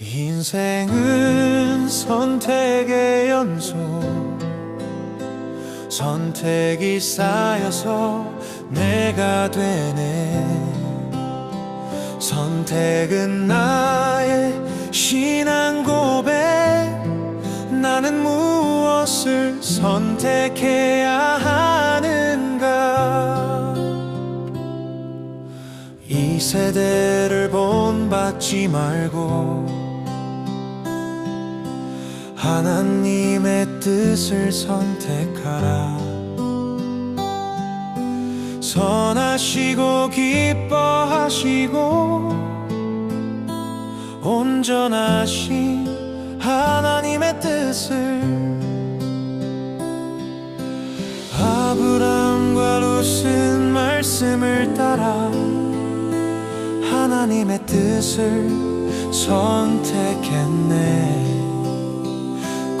인생은 선택의 연속 선택이 쌓여서 내가 되네. 선택은 나의 신앙 고백. 나는 무엇을 선택해야 하는가? 이 세대를 본받지 말고 하나님의 뜻을 선택하라. 선하시고 기뻐하시고 온전하신 하나님의 뜻을 아브람과 룻은 말씀을 따라 하나님의 뜻을 선택했네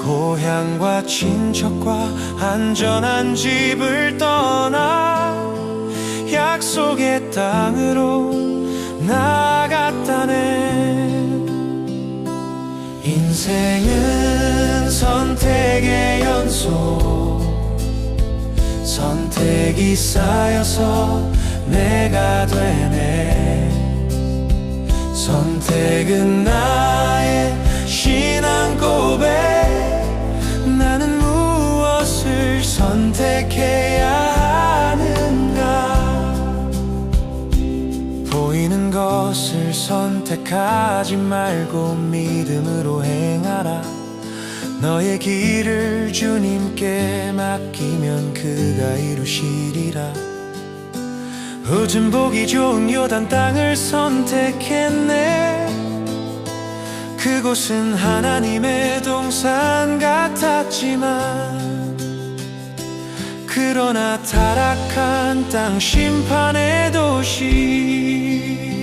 고향과 친척과 안전한 집을 떠나 약속의 땅으로 나갔다네. 인생은 선택의 연속 선택이 쌓여서 내가 되네. 선택은 나 선택하지 말고 믿음으로 행하라. 너의 길을 주님께 맡기면 그가 이루시리라. 우준 보기 좋은 요단 땅을 선택했네. 그곳은 하나님의 동산 같았지만 그러나 타락한 땅 심판의 도시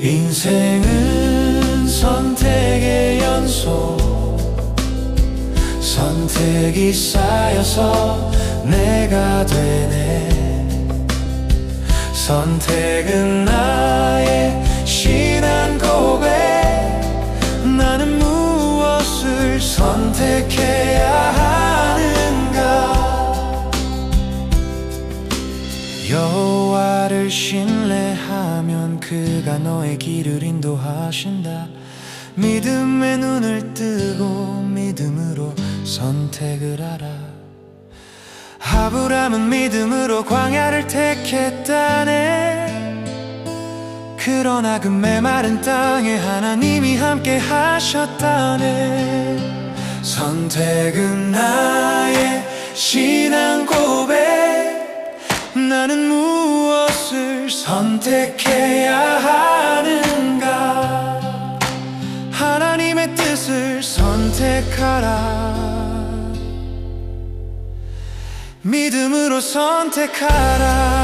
인생은 선택의 연속 선택이 쌓여서 내가 되네. 선택은 나의 신앙 고백. 나는 무엇을 선택해 여호와를 신뢰하면 그가 너의 길을 인도하신다. 믿음의 눈을 뜨고 믿음으로 선택을 하라. 아브람은 믿음으로 광야를 택했다네. 그러나 그 메마른 땅에 하나님이 함께 하셨다네. 선택은 나의 신앙 고 선택해야 하는가? 하나님의 뜻을 선택하라. 믿음으로 선택하라